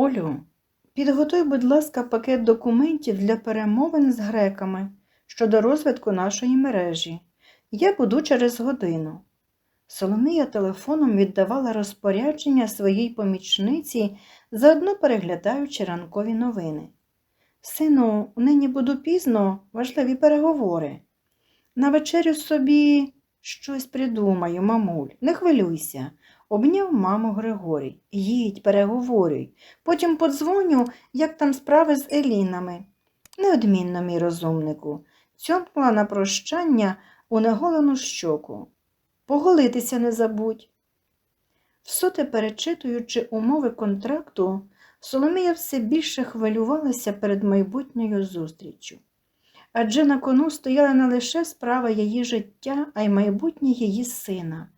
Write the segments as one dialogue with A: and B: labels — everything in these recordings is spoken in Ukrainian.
A: Олю, підготуй, будь ласка, пакет документів для перемовин з греками щодо розвитку нашої мережі. Я буду через годину. Соломія телефоном віддавала розпорядження своїй помічниці, заодно переглядаючи ранкові новини. Сину, нині буду пізно, важливі переговори. На вечерю собі щось придумаю, мамуль, не хвилюйся. Обняв маму Григорій. Їдь, переговорюй. Потім подзвоню, як там справи з Елінами. Неодмінно, мій розумнику, цьомкнула на прощання у неголену щоку. Поголитися не забудь. Всоте перечитуючи умови контракту, Соломія все більше хвилювалася перед майбутньою зустріччю. Адже на кону стояла не лише справа її життя, а й майбутнє її сина,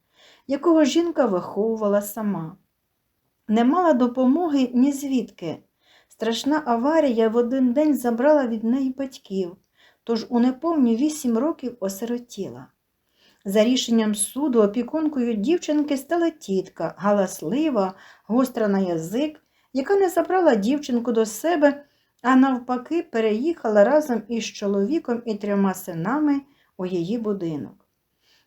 A: якого жінка виховувала сама. Не мала допомоги ні звідки. Страшна аварія в один день забрала від неї батьків, тож у неповні вісім років осиротіла. За рішенням суду опікункою дівчинки стала тітка, галаслива, гостра на язик, яка не забрала дівчинку до себе, а навпаки переїхала разом із чоловіком і трьома синами у її будинок.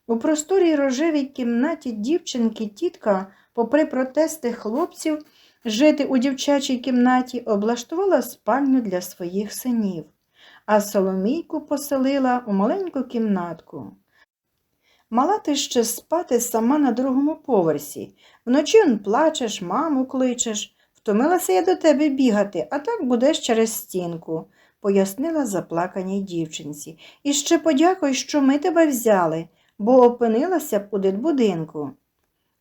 A: У просторій рожевій кімнаті дівчинки тітка, попри протести хлопців, жити у дівчачій кімнаті облаштувала спальню для своїх синів, а Соломійку поселила у маленьку кімнатку. Мала ти ще спати сама на другому поверсі. Вночі он плачеш, маму кличеш. Втомилася я до тебе бігати, а так будеш через стінку, пояснила заплаканій дівчинці. І ще подякуй, що ми тебе взяли, бо опинилася б у дитбудинку.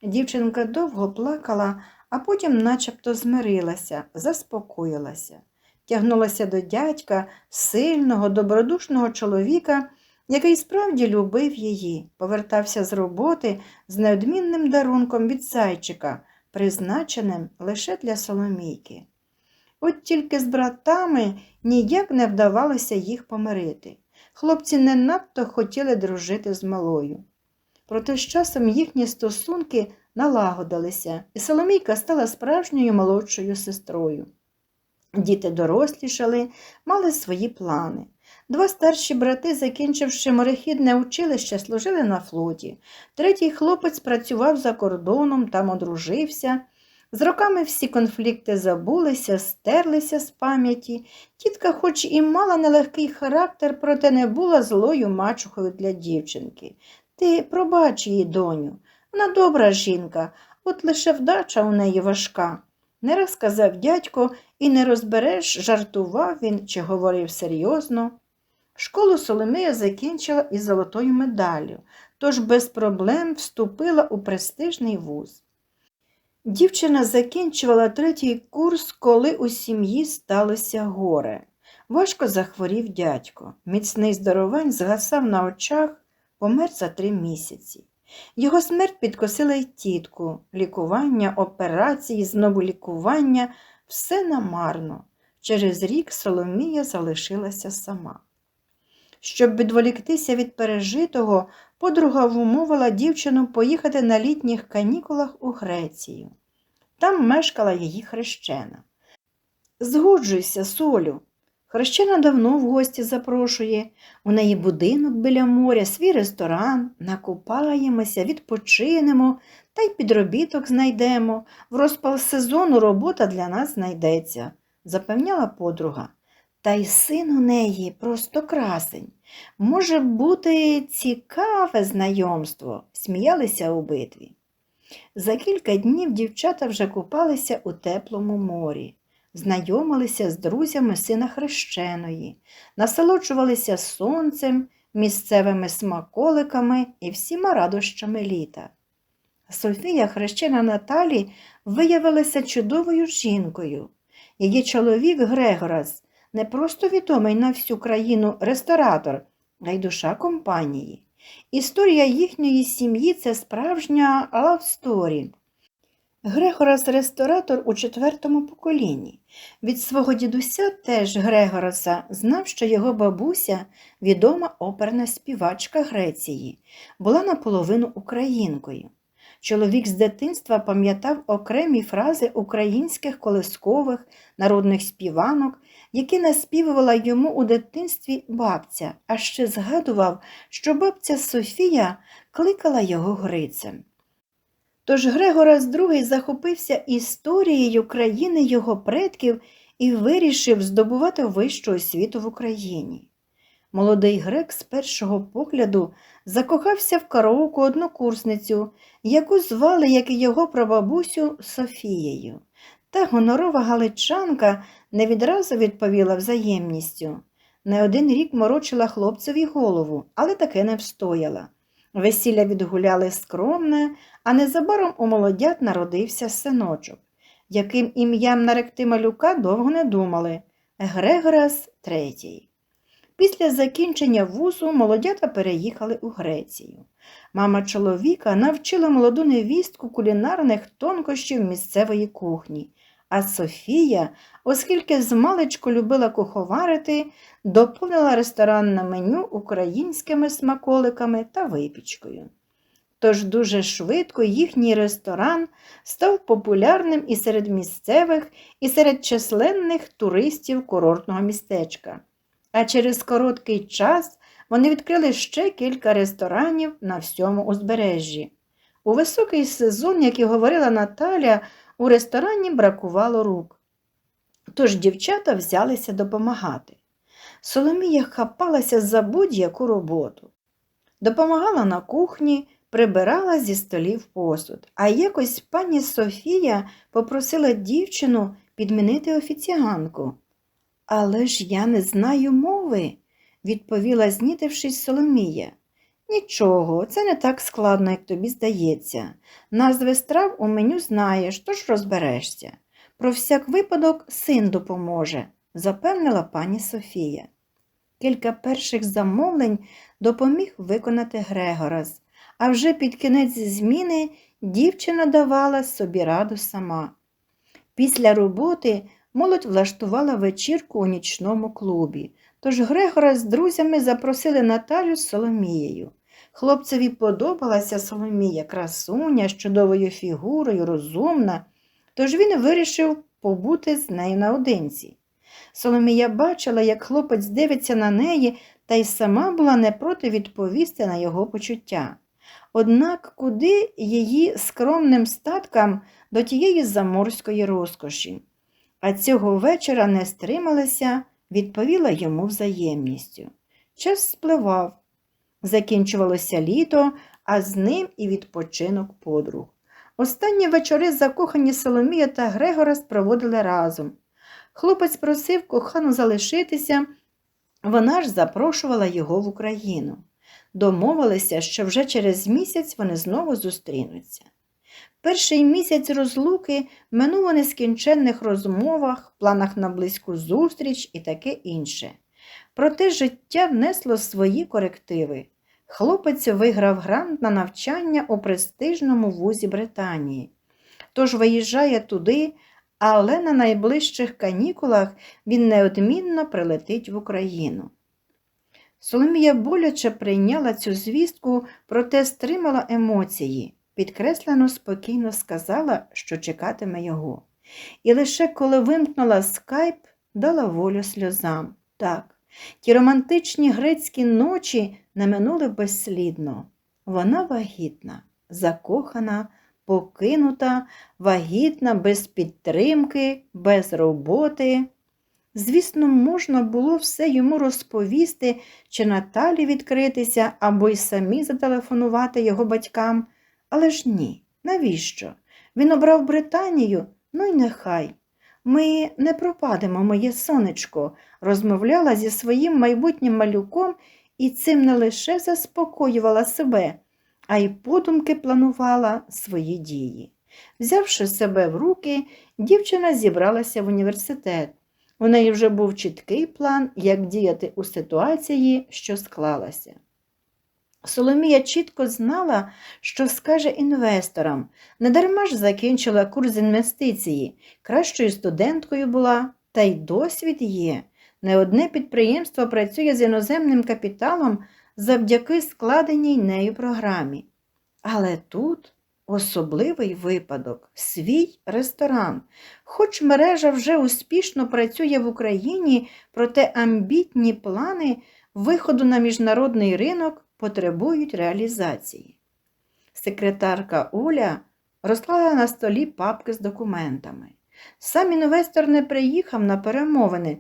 A: Дівчинка довго плакала, а потім начебто змирилася, заспокоїлася, тягнулася до дядька, сильного, добродушного чоловіка, який справді любив її, повертався з роботи з неодмінним дарунком від зайчика, призначеним лише для Соломійки. От тільки з братами ніяк не вдавалося їх помирити. Хлопці не надто хотіли дружити з малою. Проте з часом їхні стосунки налагодилися, і Соломійка стала справжньою молодшою сестрою. Діти дорослішали, мали свої плани. Два старші брати, закінчивши морехідне училище, служили на флоті. Третій хлопець працював за кордоном, там одружився. З роками всі конфлікти забулися, стерлися з пам'яті. Тітка, хоч і мала нелегкий характер, проте не була злою мачухою для дівчинки. Ти пробач її, доню. Вона добра жінка, от лише вдача у неї важка. Не раз сказав дядько, і не розбереш, жартував він чи говорив серйозно. Школу Соломія закінчила із золотою медаллю, тож без проблем вступила у престижний вуз. Дівчина закінчувала третій курс, коли у сім'ї сталося горе. Важко захворів дядько. Міцний здоровань згасав на очах, помер за три місяці. Його смерть підкосила й тітку, лікування, операції, знову лікування все намарно. Через рік Соломія залишилася сама. Щоб відволіктися від пережитого, подруга вмовила дівчину поїхати на літніх канікулах у Грецію. Там мешкала її хрещена. Згоджуйся, Солю. Хрещена давно в гості запрошує. У неї будинок біля моря, свій ресторан, накупаємося, відпочинемо та й підробіток знайдемо. В розпал сезону робота для нас знайдеться, запевняла подруга. Та й син у неї просто красень. Може бути цікаве знайомство, сміялися обидві. За кілька днів дівчата вже купалися у теплому морі, знайомилися з друзями сина хрещеної, насолоджувалися сонцем, місцевими смаколиками і всіма радощами літа. Софія, хрещена Наталі, виявилася чудовою жінкою. Її чоловік Грегорас не просто відомий на всю країну ресторатор, а й душа компанії. Історія їхньої сім'ї це справжня лавсторі. Грегорас ресторатор у четвертому поколінні. Від свого дідуся теж Грегораса знав, що його бабуся, відома оперна співачка Греції, була наполовину українкою. Чоловік з дитинства пам'ятав окремі фрази українських колискових народних співанок, які наспівувала йому у дитинстві бабця, а ще згадував, що бабця Софія кликала його Грицем. Тож Грегорас II захопився історією країни його предків і вирішив здобувати вищу освіту в Україні. Молодий грек з першого погляду закохався в караоку однокурсницю, яку звали, як і його прабабусю, Софією. Та гонорова галичанка не відразу відповіла взаємністю. Не один рік морочила хлопцеві голову, але таки не встояла. Весілля відгуляли скромне, а незабаром у молодят народився синочок. Яким ім'ям наректи малюка довго не думали Грегорас третій. Після закінчення вузу молодята переїхали у Грецію. Мама чоловіка навчила молоду невістку кулінарних тонкощів місцевої кухні, а Софія, оскільки змалечку любила куховарити, доповнила ресторанне меню українськими смаколиками та випічкою. Тож дуже швидко їхній ресторан став популярним і серед місцевих, і серед численних туристів курортного містечка. А через короткий час вони відкрили ще кілька ресторанів на всьому узбережжі. У високий сезон, як і говорила Наталя, у ресторані бракувало рук. Тож дівчата взялися допомагати. Соломія хапалася за будь-яку роботу. Допомагала на кухні, прибирала зі столів посуд, а якось пані Софія попросила дівчину підмінити офіціанку. Але ж я не знаю мови, відповіла, знітившись Соломія. Нічого, це не так складно, як тобі здається. Назви страв у меню знаєш, тож розберешся. Про всяк випадок син допоможе, запевнила пані Софія. Кілька перших замовлень допоміг виконати Грегорас, а вже під кінець зміни дівчина давала собі раду сама. Після роботи молодь влаштувала вечірку у нічному клубі, тож Грегора з друзями запросили Наталю з Соломією. Хлопцеві подобалася Соломія, красуня з чудовою фігурою, розумна, тож він вирішив побути з нею наодинці. Соломія бачила, як хлопець дивиться на неї, та й сама була не проти відповісти на його почуття. Однак куди її скромним статкам до тієї заморської розкоші? А цього вечора не стрималася, відповіла йому взаємністю. Час спливав. Закінчувалося літо, а з ним і відпочинок подруг. Останні вечори закохані Соломія та Грегора спроводили разом. Хлопець просив кохану залишитися, вона ж запрошувала його в Україну. Домовилися, що вже через місяць вони знову зустрінуться. Перший місяць розлуки минув у нескінченних розмовах, планах на близьку зустріч і таке інше. Проте життя внесло свої корективи. Хлопець виграв грант на навчання у престижному вузі Британії. Тож виїжджає туди, але на найближчих канікулах він неодмінно прилетить в Україну. Соломія боляче прийняла цю звістку, проте стримала емоції, підкреслено спокійно сказала, що чекатиме його. І лише коли вимкнула скайп, дала волю сльозам. Так, ті романтичні грецькі ночі не минули безслідно. Вона вагітна, закохана, покинута, вагітна, без підтримки, без роботи. Звісно, можна було все йому розповісти, чи Наталі відкритися або й самі зателефонувати його батькам. Але ж ні, навіщо? Він обрав Британію, ну й нехай. Ми не пропадемо, моє сонечко, розмовляла зі своїм майбутнім малюком і цим не лише заспокоювала себе, а й подумки планувала свої дії. Взявши себе в руки, дівчина зібралася в університет. У неї вже був чіткий план, як діяти у ситуації, що склалася. Соломія чітко знала, що скаже інвесторам. Недарма ж закінчила курс інвестиції, кращою студенткою була, та й досвід є. Не одне підприємство працює з іноземним капіталом завдяки складеній нею програмі. Але тут Особливий випадок свій ресторан. Хоч мережа вже успішно працює в Україні, проте амбітні плани виходу на міжнародний ринок потребують реалізації. Секретарка Оля розклала на столі папки з документами. Сам інвестор не приїхав на перемовини,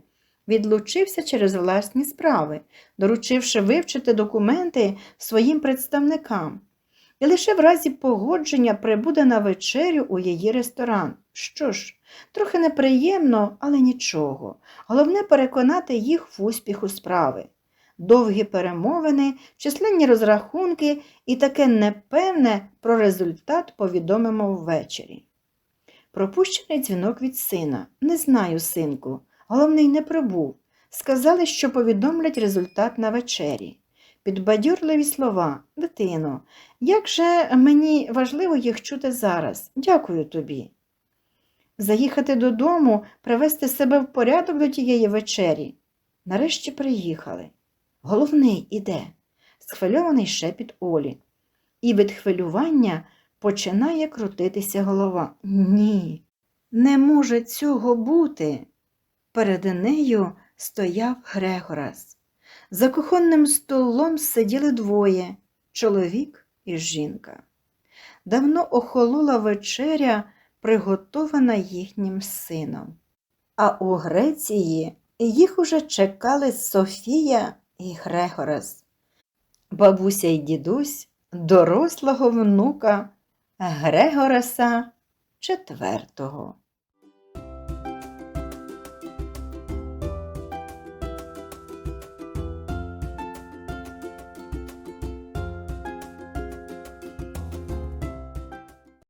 A: відлучився через власні справи, доручивши вивчити документи своїм представникам. І лише в разі погодження прибуде на вечерю у її ресторан. Що ж, трохи неприємно, але нічого. Головне переконати їх в успіху справи. Довгі перемовини, численні розрахунки і таке непевне про результат повідомимо ввечері. Пропущений дзвінок від сина. Не знаю, синку. Головний не прибув. Сказали, що повідомлять результат на вечері. Підбадьорливі слова. Дитино, як же мені важливо їх чути зараз. Дякую тобі. Заїхати додому, привести себе в порядок до тієї вечері. Нарешті приїхали. Головний іде, схвильований шепіт Олі. І від хвилювання починає крутитися голова. Ні, не може цього бути. Перед нею стояв Грегорас. За кухонним столом сиділи двоє чоловік і жінка. Давно охолола вечеря, приготована їхнім сином. А у Греції їх уже чекали Софія і Грегорас, бабуся й дідусь дорослого внука Грегораса четвертого.